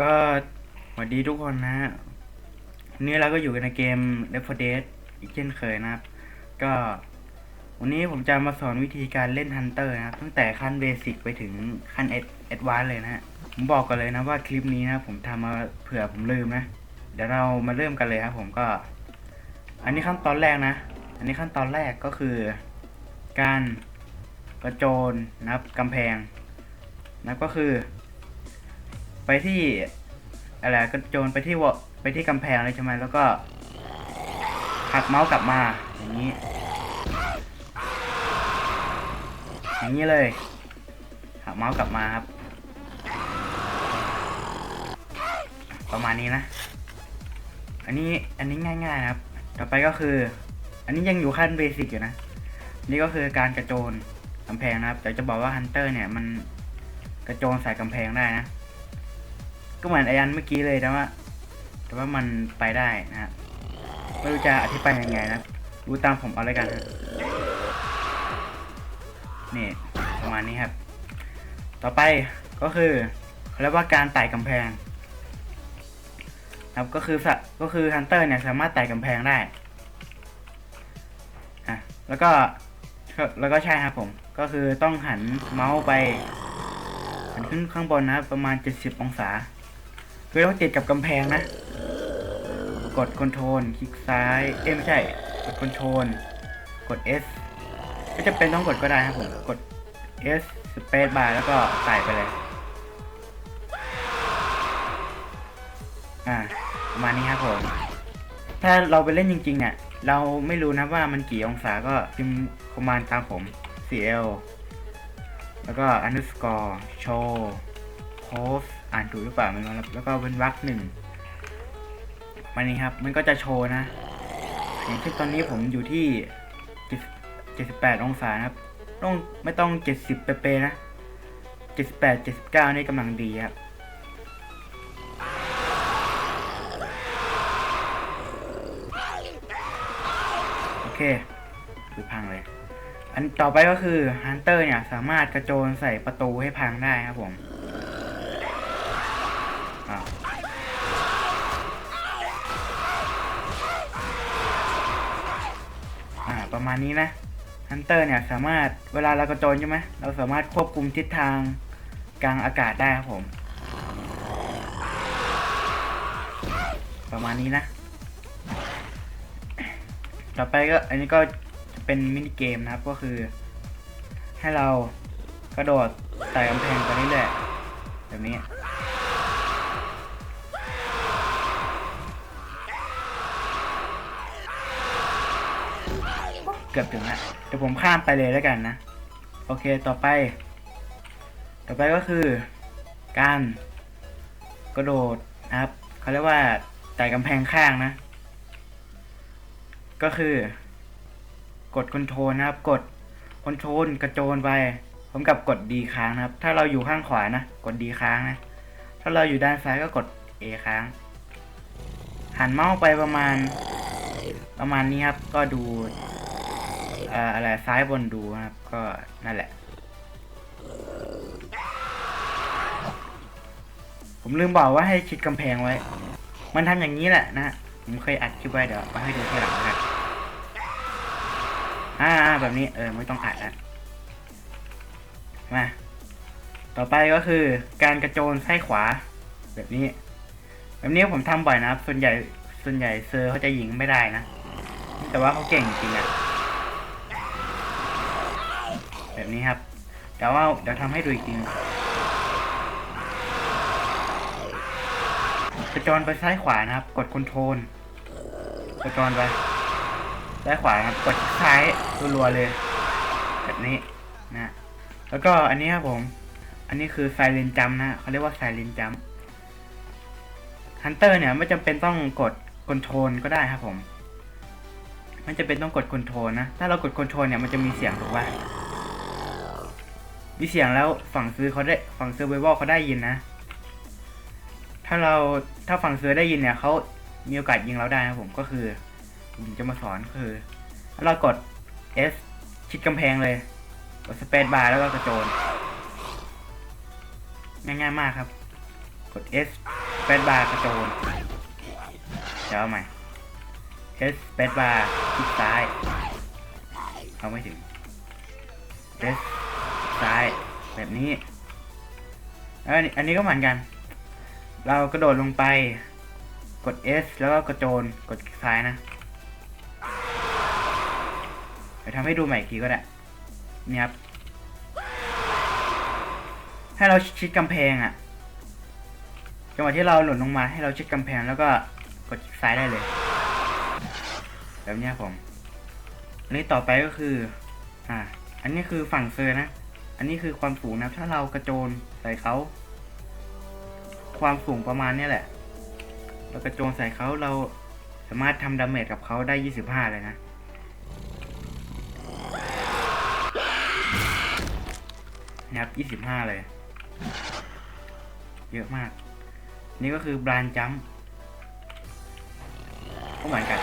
ก็สวัสดีทุกคนนะฮะนนี้เราก็อยู่กันในเกม Left 4 Dead อีกเช่นเคยนะครับ ก็วันนี้ผมจะมาสอนวิธีการเล่น Hunter นะครับ ตั้งแต่ขั้นเบสิกไปถึงขั้นเอ็ดวานเลยนะฮะ ผมบอกกันเลยนะว่าคลิปนี้นะ ผมทำมาเผื่อผมลืมนะ เดี๋ยวเรามาเริ่มกันเลยครับผมก็ อันนี้ขั้นตอนแรกนะ อันนี้ขั้นตอนแรกก็คือ การกระโจนนะครับกำแพงนะครับก็คือ ไปที่อะไรกระโจนไปที่วไปที่กำแพงเลยใช่ไหมแล้วก็หักเมาส์กลับมาอย่างนี้ อย่างนี้เลยหักเมาส์กลับมาครับ ประมาณนี้นะ อันนี้อันนี้ง่ายๆนะครับ ต่อไปก็คือ อันนี้ยังอยู่ขั้นเบสิกอยู่นะ นี่ก็คือการกระโจนกำแพงนะครับแต่จะบอกว่าฮันเตอร์เนี่ยมันกระโจนใส่กำแพงได้นะ ก็เหมือนไออันเมื่อกี้เลยแต่ว่า แต่ว่ามันไปได้นะฮะไม่รู้จะอธิบายยังไงนะดูตามผมเอาเลยกันนะนี่ประมาณนี้ครับ ต่อไปก็คือเขาเรียกว่าการไต่กำแพง ครับก็คือสก็คือฮันเตอร์เนี่ยสามารถไต่กำแพงได้อะแล้วก็แล้วก็ใช่ครับผม ก็คือต้องหันเมาส์ไป หันขึ้นข้างบนนะครับประมาณ 70 องศา คือต้องติดกับกำแพงนะ กดคอนโทรลคลิกซ้าย เอ้ไม่ใช่ กดคอนโทรลกด S ก็จะเป็นต้องกดก็ได้ครับผม กด S สเปซบาร์แล้วก็ใส่ไปเลย อ่าประมาณนี้ครับผม ถ้าเราไปเล่นจริง ๆ เนี่ย เราไม่รู้นะว่ามันกี่องศาก็พิมพ์คอมมานด์ตามผม CL แล้วก็ underscore show post อ่านถูกหรือเปล่าไม่รู้แล้วก็เป็นวรรคหนึ่งมันนี้ครับ มันก็จะโชว์นะอย่างเช่นตอนนี้ผมอยู่ที่78องศานะครับ ต้องไม่ต้อง70เป๊ะๆนะ78 79นี่กำลังดีครับโอเคคือพังเลย อันต่อไปก็คือฮันเตอร์เนี่ย สามารถกระโจนใส่ประตูให้พังได้ครับผม อ้าวอ่าประมาณนี้นะฮันเตอร์เนี่ยสามารถเวลาเรากระโจนใช่ไหมเราสามารถควบคุมทิศทางกลางอากาศได้ครับผม ประมาณนี้นะ ต่อไปก็อันนี้ก็จะเป็นมินิเกมนะครับก็คือ ให้เรากระโดดไต่กำแพงไปเรื่อยๆแบบนี้ เกือบถึงแล้วเดี๋ยวผมข้ามไปเลยแล้วกันนะ โอเคต่อไป ต่อไปก็คือ การกระโดดนะครับเขาเรียกว่าไต่กำแพงข้างนะ ก็คือ กดคอนโทรลนะครับ กดคอนโทรลกระโจนไปพร้อมกับกดดีค้างนะครับ ถ้าเราอยู่ข้างขวานะ กดดีค้างนะ ถ้าเราอยู่ด้านซ้ายก็กด A ค้าง หันเมาส์ไปประมาณ ประมาณนี้ครับ ก็ดู อ่ออะไรซ้ายบนดูนะครับ ก็นั่นแหละ ผมลืมบอกว่าให้ชิดกำแพงไว้ มันทำอย่างนี้แหละนะ ผมเคยอัดคลิปไว้เดี๋ยวมาให้ดูทีหลังนะครับอ่าแบบนี้เออไม่ต้องอัดแล้วมาต่อไปก็คือการกระโจนซ้ขวา แบบนี้ แบบนี้ผมทำบ่อยนะครับ ส่วนใหญ่ส่วนใหญ่เซอร์เขาจะยิงไม่ได้นะ แต่ว่าเขาเก่งจริงอะ แบบนี้ครับแต่ว่าเดี๋ยวทำให้ดูอีกทีกระจนไปซ้ายขวานะครับ กดคอนโทรลกระจนไปซ้ายขวาครับ กดซ้ายรัวๆเลย แบบนี้นะ แล้วก็อันนี้ครับผม อันนี้คือไซเลนจัมนะเขาเรียกว่าไซเลนจัมฮันเตอร์เนี่ยไม่จำเป็นต้องกดคอนโทรลก็ได้ครับผมไม่จำเป็นต้องกดคอนโทรลนะ ถ้าเรากดคอนโทรลเนี่ยมันจะมีเสียงถูกป่ะ มีเสียงแล้วฝั่งซื้อเขาได้ฝั่งซื้อเวอเขาได้ยินนะ ถ้าเราถ้าฝั่งซื้อได้ยินเนี่ยเขามีโอกาสยิงเราได้ครับผมก็คือผมจะมาสอนคือ เรากด S ชิดกำแพงเลย กดสเปซบาร์แล้วก็กระโจน ง่ายๆมากครับ กด S สเปซบาร์กระโจนเดี๋ยวเอาใหม่ S สเปซบาร์คลิกซ้าย เอาไม่ถึง S ซ้ายแบบนี้แล้วอันนี้ก็เหมือนกัน เรากระโดดลงไป กด S แล้วก็กระโจนกดซ้ายนะเดี๋ยวทำให้ดูใหม่อีกทีก็ได้นี่ครับให้เราชิดกำแพงอะ่ะจังหวะที่เราหล่นลงมาให้เราชิดกำแพงแล้วก็กดซ้ายได้เลย แบบนี้ผมอันนี้ต่อไปก็คือ อ่า อันนี้คือฝั่งเซอร์นะ อันนี้คือความสูงนะถ้าเรากระโจนใส่เขาความสูงประมาณนี้แหละ เรากระโจนใส่เขาเราสามารถทำดาเมจกับเขาได้ 25 เลยนะนะครับ 25 เลย เยอะมาก นี่ก็คือบรานจัมก็เหมือนกัน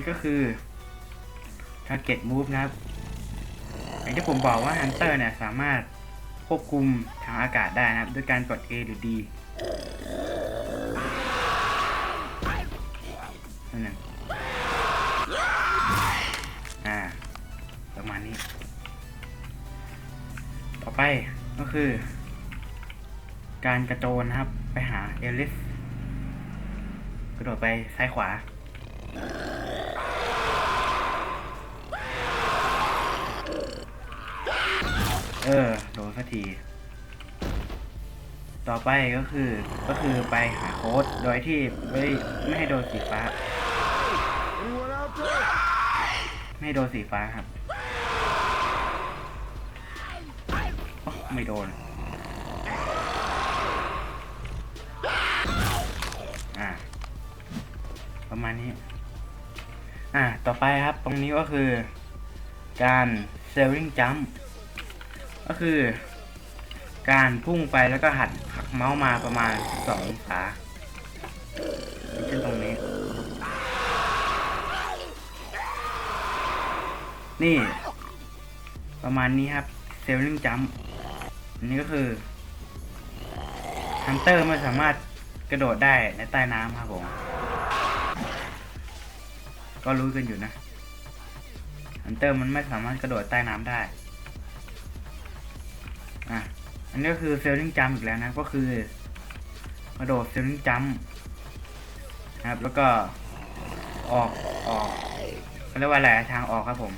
นี่ก็คือ target move นะครับอย่างที่ผมบอกว่า Hunter เนี่ยสามารถควบคุมทางอากาศได้นะครับ ด้วยการกด A หรือ D นั่นเองอ่า ประมาณนี้ ต่อไปก็คือ การกระโจนนะครับ ไปหาเอลิสกระโดดไปซ้ายขวา เออ โดนสักที ต่อไปก็คือ ก็คือไปหาโค้ดโดยที่ไม่ไม่ให้โดนสีฟ้า ไม่ให้โดนสีฟ้าครับไม่โดน อ่า ประมาณนี้ อ่า ต่อไปครับ ตรงนี้ก็คือ การเซลลิงจัม ก็คือ การพุ่งไปแล้วก็หัดหักเมาส์มาประมาณสององศาเช่นตรงนี้ นี่ ประมาณนี้ครับเซลลิงจัมอันนี้ก็คือฮันเตอร์ไม่สามารถกระโดดได้ในใต้น้ำครับผม ก็รู้กันอยู่นะฮันเตอร์มันไม่สามารถกระโดดใต้น้ำได้ อะ อันนี้ก็คือเซลลิงจัมอีกแล้วนะ ก็คือกระโดดเซลลิงจัมนะครับ แล้วก็ออกออกเขาเรียกว่าอะไรทางออกครับผม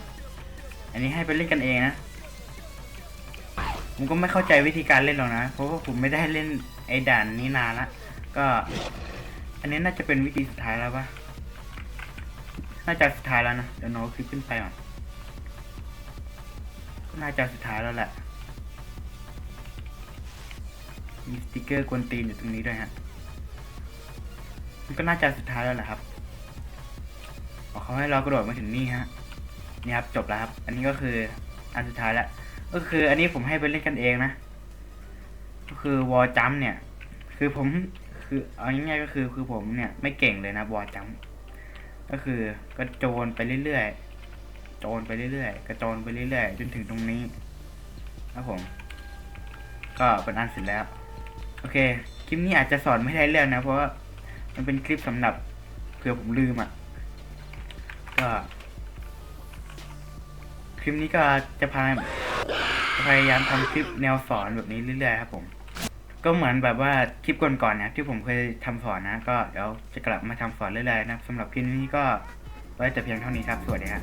อันนี้ให้ไปเล่นกันเองนะ ผมก็ไม่เข้าใจวิธีการเล่นหรอกนะ เพราะว่าผมไม่ได้เล่นไอ้ด่านนี้นานละ ก็ อันนี้น่าจะเป็นวิธีสุดท้ายแล้วปะน่าจะสุดท้ายแล้วนะ เดี๋ยวโน้ตคลิปขึ้นไปก่อนน่าจะสุดท้ายแล้วแหละ มีสติกเกอร์กวนตีนอยู่ตรงนี้ด้วยฮะมันก็น่าจะสุดท้ายแล้วแหละครับบอกเขาให้เรากระโดดมาถึงนี่ฮะนี่ครับจบแล้วครับ อันนี้ก็คืออันสุดท้ายแล้วก็คืออันนี้ผมให้ไปเล่นกันเองนะ ก็คือวอลจัมเนี่ย คือผมคือเอาง่ายๆก็คือคือผมเนี่ยไม่เก่งเลยนะวอลจัมก็คือกระโจนไปเรื่อยๆโจนไปเรื่อยๆกระโจนไปเรื่อยๆจนถึงตรงนี้ครับผม ก็เป็นอันเสร็จแล้ว โอเค คลิปนี้อาจจะสอนไม่ได้เรื่องนะ เพราะว่ามันเป็นคลิปสำหรับเผื่อผมลืมอะ ก็คลิปนี้ก็จะพาพยายามทำคลิปแนวสอนแบบนี้เรื่อยๆครับผม ก็เหมือนแบบว่าคลิปก่อนๆนะที่ผมเคยทำสอนนะ ก็เดี๋ยวจะกลับมาทำสอนเรื่อยๆนะสำหรับคลิปนี้ก็ไว้แต่เพียงเท่านี้ครับ สวัสดีครับ